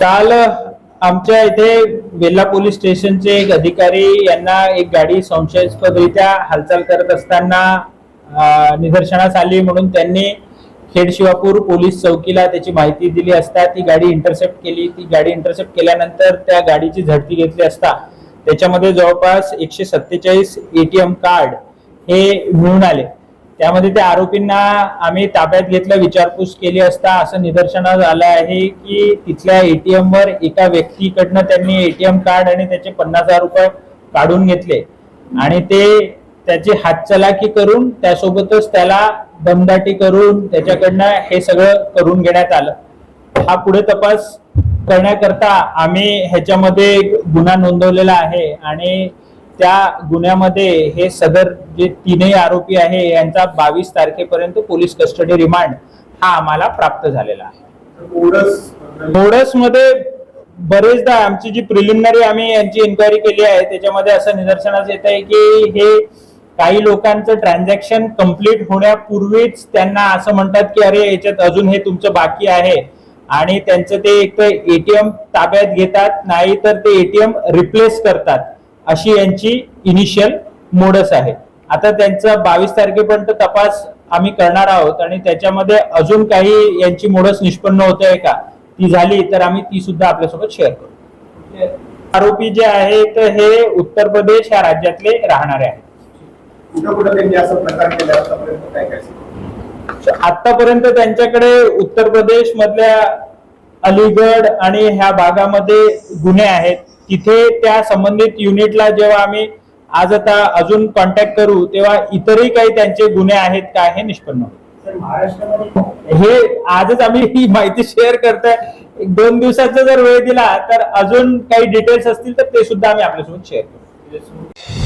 काल आमच्या इथे वेल्ला पोलीस स्टेशनचे एक अधिकारी यांना एक गाडी संशयास्पदरित्या हालचाल करत असताना निदर्शनास आली म्हणून त्यांनी खेड शिवापूर पोलीस चौकीला त्याची माहिती दिली असता ती गाडी इंटरसेप्ट केली. ती गाडी इंटरसेप्ट केल्यानंतर त्या गाडीची झडती घेतली असता त्याच्यामध्ये जवळपास एकशे सत्तेचाळीस एटीएम कार्ड हे मिळून आले. त्यामध्ये त्या आरोपींना आम्ही ताब्यात घेतलं विचारपूस केली असता असं निदर्शनास आलं आहे की तिथल्या एटीएम वर एका व्यक्तीकडनं त्यांनी एटीएम कार्ड आणि त्याचे पन्नास हजार रुपये काढून घेतले. आणि ते त्याची हातचलाकी करून त्यासोबतच त्याला दमदाटी करून त्याच्याकडनं हे सगळं करून घेण्यात आलं. हा पुढे तपास करण्याकरता आम्ही ह्याच्यामध्ये गुन्हा नोंदवलेला आहे आणि त्या गुन्ह्यामध्ये हे सदर जे तीनही आरोपी आहे यांचा बावीस तारखेपर्यंत पोलीस कस्टडी रिमांड हा आम्हाला प्राप्त झालेला आहे. ओरसमध्ये बरेचदा आमची जी प्रिलिमिनरी आम्ही यांची इन्क्वायरी केली आहे त्याच्यामध्ये असं निदर्शनास येत आहे की हे काही लोकांचं ट्रान्झॅक्शन कंप्लीट होण्यापूर्वीच त्यांना असं म्हणतात की अरे याच्यात अजून हे तुमचं बाकी आहे. आणि त्यांचं ते एक तर एटीएम ताब्यात घेतात नाही तर ते एटीएम रिप्लेस करतात. अशी यांची इनिशियल मोडस आहे. आता त्यांचा बावीस तारखेपर्यंत तपास आम्ही करणार आहोत आणि त्याच्यामध्ये अजून काही यांची मोडस निष्पन्न होत आहे का? ती झाली तर आम्ही ती सुद्धा आपल्यासोबत शेअर करू. आरोपी जे आहेत हे उत्तर प्रदेश ह्या राज्यातले राहणारे आहेत. कुठं कुठं त्यांनी असं प्रकार केला आतापर्यंत काय काय सांगू? आतापर्यंत त्यांच्याकडे उत्तर प्रदेश मधल्या अलीगड आणि ह्या भागामध्ये गुन्हे आहेत. तिथे त्या संबंधित युनिटला जेव्हा आम्ही आज आता अजून कॉन्टॅक्ट करू तेव्हा इतरही काही त्यांचे गुन्हे आहेत का हे निष्पन्न हे आजच आम्ही ही माहिती शेअर करतोय. एक दोन दिवसाचा जर वेळ दिला तर अजून काही डिटेल्स असतील तर ते सुद्धा आम्ही आपल्यासोबत शेअर करू.